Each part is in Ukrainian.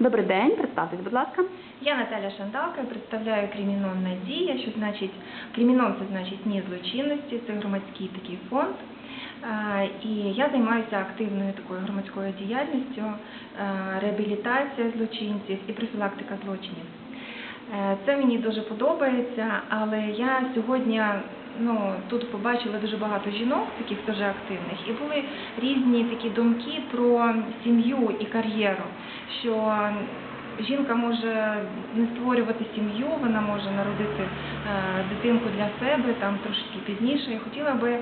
Добрий день, представтесь, будь ласка. Я Наталя Шандалка, представляю Кримінон Надія, що значить Кримінон це значить ні злочинності, це громадський такий фонд. І я займаюся активною такою громадською діяльністю, реабілітація злочинців і профілактика злочинів. Е, Це мені дуже подобається, але я сьогодні ну, тут побачила дуже багато жінок, таких дуже активних, і були різні такі думки про сім'ю і кар'єру, що жінка може не створювати сім'ю, вона може народити е, дитинку для себе там трошки пізніше. Я хотіла би е,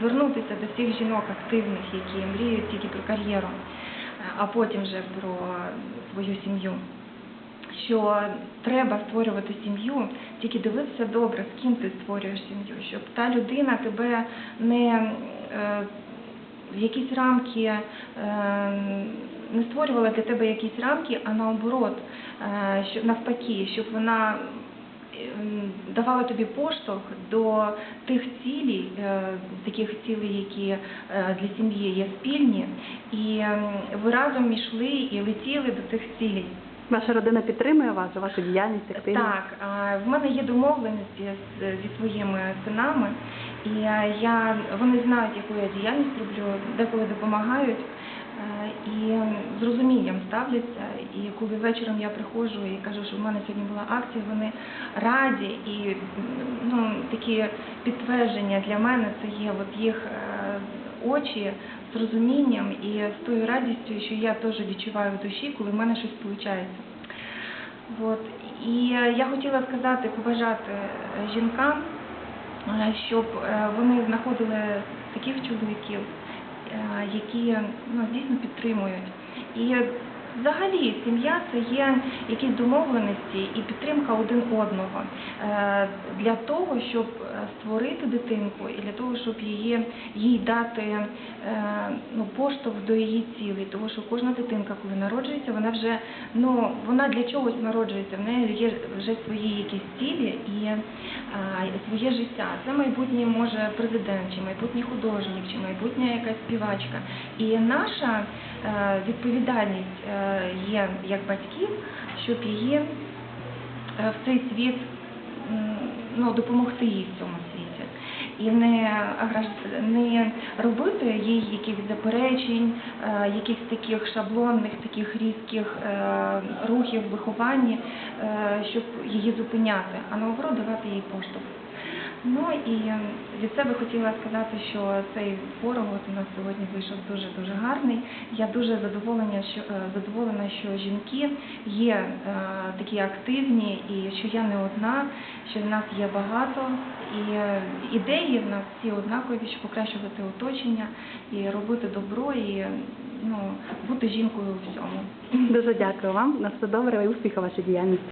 звернутися до всіх жінок активних, які мріють тільки про кар'єру, а потім вже про свою сім'ю що треба створювати сім'ю, тільки дивитися добре, з ким ти створюєш сім'ю, щоб та людина тебе не е, в якісь рамки е, не створювала для тебе якісь рамки, а наоборот, е, щоб навпаки, щоб вона давала тобі поштовх до тих цілей, таких цілей, які для сім'ї є спільні, і ви разом йшли і летіли до цих цілей. Ваша родина підтримує вас, вашу діяльність активність? Так, в мене є домовленості з, зі своїми синами, і я, вони знають, яку я діяльність роблю, деколи допомагають. І з розумінням ставляться, і коли вечором я приходжу і кажу, що в мене сьогодні була акція, вони раді і ну, такі підтвердження для мене це є от їх е, очі з розумінням і з тою радістю, що я теж відчуваю в душі, коли в мене щось виходить. От. І е, я хотіла сказати, побажати е, жінкам, е, щоб вони знаходили таких чоловіків, які ну, дійсно підтримують. І взагалі сім'я це є якісь домовленості і підтримка один одного е, для того, щоб е, створити дитинку і для того, щоб її, їй дати е, ну, поштовх до її цілей. Тому що кожна дитинка, коли народжується, вона вже ну вона для чогось народжується. В неї є вже свої якісь цілі і своє життя. Це майбутній може президент, чи майбутній художник, чи майбутня якась співачка. І наша відповідальність є як батьків, щоб її е, в цей світ ну, допомогти їй в цьому світі. І не, не робити їй якихось заперечень, е, якихось таких шаблонних, таких різких е, рухів в вихованні, е, щоб її зупиняти, а наоборот давати їй поштовх. Ну і е, від себе хотіла сказати, що цей форум от у нас сьогодні вийшов дуже дуже гарний. Я дуже задоволена, що е, задоволена, що жінки є е, такі активні, і що я не одна, що в нас є багато, і е, ідеї в нас всі однакові, щоб покращувати оточення і робити добро, і ну бути жінкою у всьому. Дуже дякую вам. На все добре і успіху вашій діяльності.